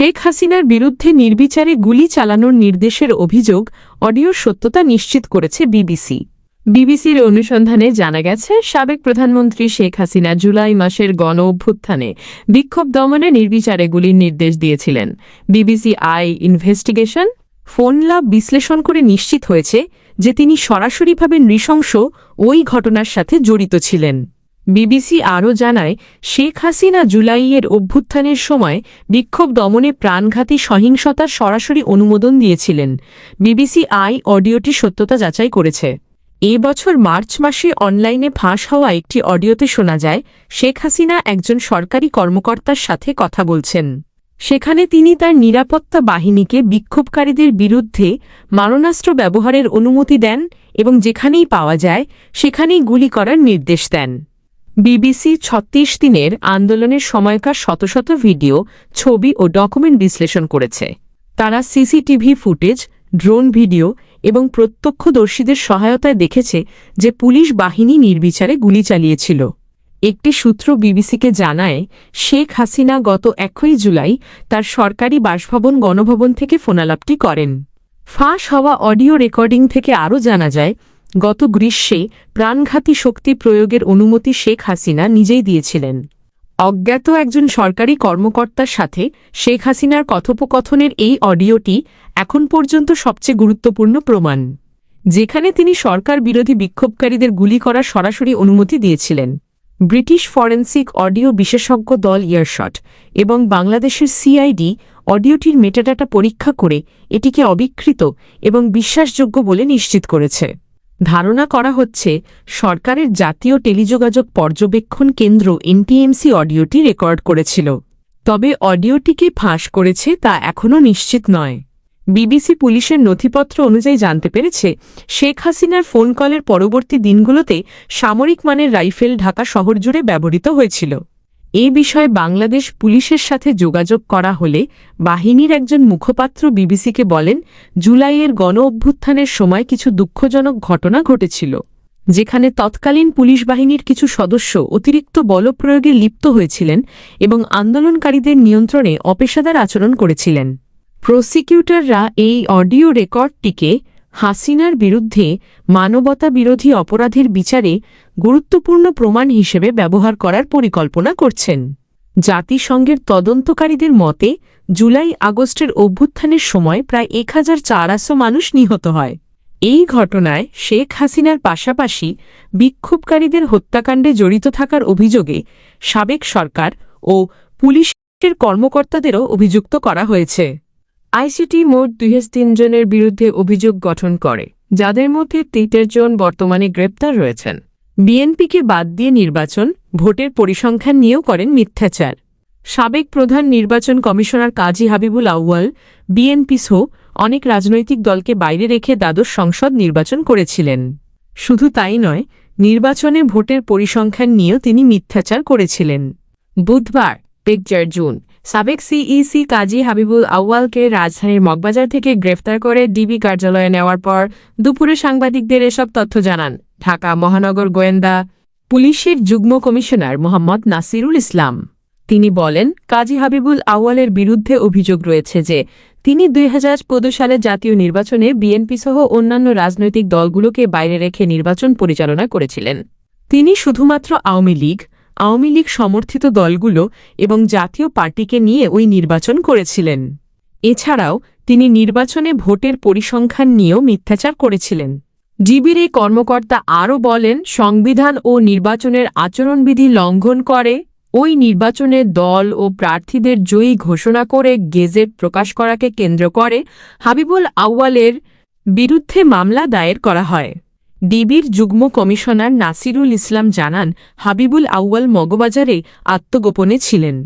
শেখ হাসিনার বিরুদ্ধে নির্বিচারে গুলি চালানোর নির্দেশের অভিযোগ, অডিওর সত্যতা নিশ্চিত করেছে বিবিসি। বিবিসির অনুসন্ধানে জানা গেছে, সাবেক প্রধানমন্ত্রী শেখ হাসিনা জুলাই মাসের গণ অভ্যুত্থানে বিক্ষোভ দমনে নির্বিচারে গুলির নির্দেশ দিয়েছিলেন। বিবিসি আই ইনভেস্টিগেশন ফোন লাভ বিশ্লেষণ করে নিশ্চিত হয়েছে যে তিনি সরাসরিভাবে নৃশংস ওই ঘটনার সাথে জড়িত ছিলেন। বিবিসি আরও জানায়, শেখ হাসিনা জুলাইয়ের অভ্যুত্থানের সময় বিক্ষোভ দমনে প্রাণঘাতী সহিংসতার সরাসরি অনুমোদন দিয়েছিলেন। বিবিসি আই অডিওটি সত্যতা যাচাই করেছে। এ বছর মার্চ মাসে অনলাইনে ফাঁস হওয়া একটি অডিওতে শোনা যায়, শেখ হাসিনা একজন সরকারি কর্মকর্তার সাথে কথা বলছেন। সেখানে তিনি তার নিরাপত্তা বাহিনীকে বিক্ষোভকারীদের বিরুদ্ধে মারণাস্ত্র ব্যবহারের অনুমতি দেন এবং যেখানেই পাওয়া যায়, সেখানেই গুলি করার নির্দেশ দেন। বিবিসি ছত্রিশ দিনের আন্দোলনের সময়কার শত শত ভিডিও, ছবি ও ডকুমেন্ট বিশ্লেষণ করেছে। তারা সিসিটিভি ফুটেজ, ড্রোন ভিডিও এবং প্রত্যক্ষদর্শীদের সহায়তায় দেখেছে যে পুলিশ বাহিনী নির্বিচারে গুলি চালিয়েছিল। একটি সূত্র বিবিসিকে জানায়, শেখ হাসিনা গত একই জুলাই তার সরকারি বাসভবন গণভবন থেকে ফোনালাপটি করেন। ফাঁস হওয়া অডিও রেকর্ডিং থেকে আরও জানা যায় গত গ্রীষ্মে প্রাণঘাতী শক্তি প্রয়োগের অনুমতি শেখ হাসিনা নিজেই দিয়েছিলেন। অজ্ঞাত একজন সরকারি কর্মকর্তার সাথে শেখ হাসিনার কথোপকথনের এই অডিওটি এখন পর্যন্ত সবচেয়ে গুরুত্বপূর্ণ প্রমাণ। যেখানে তিনি সরকার বিরোধী বিক্ষোভকারীদের গুলি করার সরাসরি অনুমতি দিয়েছিলেন। ব্রিটিশ ফরেন্সিক অডিও বিশেষজ্ঞ দল ইয়ারশট এবং বাংলাদেশের সিআইডি অডিওটির মেটাডাটা পরীক্ষা করে এটিকে অবিকৃত এবং বিশ্বাসযোগ্য বলে নিশ্চিত করেছে। ধারণা করা হচ্ছে, সরকারের জাতীয় টেলিযোগাযোগ পর্যবেক্ষণ কেন্দ্র এনটিএমসি অডিওটি রেকর্ড করেছিল। তবে অডিওটিকে ফাঁস করেছে তা এখনও নিশ্চিত নয়। বিবিসি পুলিশের নথিপত্র অনুযায়ী জানতে পেরেছে, শেখ হাসিনার ফোন কলের পরবর্তী দিনগুলোতে সামরিক মানের রাইফেল ঢাকা শহর জুড়ে ব্যবহৃত হয়েছিল। এ বিষয়ে বাংলাদেশ পুলিশের সাথে যোগাযোগ করা হলে বাহিনীর একজন মুখপাত্র বিবিসিকে বলেন, জুলাইয়ের গণ অভ্যুত্থানের সময় কিছু দুঃখজনক ঘটনা ঘটেছিল, যেখানে তৎকালীন পুলিশ বাহিনীর কিছু সদস্য অতিরিক্ত বলপ্রয়োগে লিপ্ত হয়েছিলেন এবং আন্দোলনকারীদের নিয়ন্ত্রণে অপেশাদার আচরণ করেছিলেন। প্রসিকিউটররা এই অডিও রেকর্ডটিকে হাসিনার বিরুদ্ধে মানবতা বিরোধী অপরাধের বিচারে গুরুত্বপূর্ণ প্রমাণ হিসেবে ব্যবহার করার পরিকল্পনা করছেন। জাতিসংঘের তদন্তকারীদের মতে, জুলাই আগস্টের অভ্যুত্থানের সময় প্রায় এক হাজার চারশো মানুষ নিহত হয়। এই ঘটনায় শেখ হাসিনার পাশাপাশি বিক্ষোভকারীদের হত্যাকাণ্ডে জড়িত থাকার অভিযোগে সাবেক সরকার ও পুলিশের কর্মকর্তাদেরও অভিযুক্ত করা হয়েছে। আইসিটি মোট দুই জনের বিরুদ্ধে অভিযোগ গঠন করে, যাদের মধ্যে তেইশ জন বর্তমানে গ্রেপ্তার রয়েছেন। বিএনপিকে বাদ দিয়ে নির্বাচন, ভোটের পরিসংখ্যান নিয়েও করেন মিথ্যাচার। সাবেক প্রধান নির্বাচন কমিশনার কাজী হাবিবুল আউয়াল, বিএনপি সহ অনেক রাজনৈতিক দলকে বাইরে রেখে দ্বাদশ সংসদ নির্বাচন করেছিলেন। শুধু তাই নয়, নির্বাচনে ভোটের পরিসংখ্যান নিয়েও তিনি মিথ্যাচার করেছিলেন। বুধবার, পিকচার জুন, সাবেক সিইসি কাজী হাবিবুল আউয়ালকে রাজধানীর মগবাজার থেকে গ্রেফতার করে ডিবি কার্যালয়ে নেওয়ার পর দুপুরে সাংবাদিকদের এসব তথ্য জানান। ঢাকা মহানগর গোয়েন্দা পুলিশের যুগ্ম কমিশনার মোহাম্মদ নাসিরুল ইসলাম। তিনি বলেন, কাজী হাবিবুল আউয়ালের বিরুদ্ধে অভিযোগ রয়েছে যে, তিনি দুই হাজার সালে জাতীয় নির্বাচনে বিএনপি সহ অন্যান্য রাজনৈতিক দলগুলোকে বাইরে রেখে নির্বাচন পরিচালনা করেছিলেন। তিনি শুধুমাত্র আওয়ামী লীগ আওয়ামী লীগ সমর্থিত দলগুলো এবং জাতীয় পার্টিকে নিয়ে ওই নির্বাচন করেছিলেন। এছাড়াও, তিনি নির্বাচনে ভোটের পরিসংখ্যান নিয়েও মিথ্যাচার করেছিলেন। ডিবির এই কর্মকর্তা আরও বলেন, সংবিধান ও নির্বাচনের আচরণবিধি লঙ্ঘন করে। ওই নির্বাচনে দল ও প্রার্থীদের জয়ী ঘোষণা করে গেজেট প্রকাশ করাকে কেন্দ্র করে হাবিবুল আউয়ালের বিরুদ্ধে মামলা দায়ের করা হয়। ডিবির যুগ্ম কমিশনার নাসিরুল ইসলাম জানান, হাবিবুল আউয়াল মগবাজারে আত্মগোপনে ছিলেন।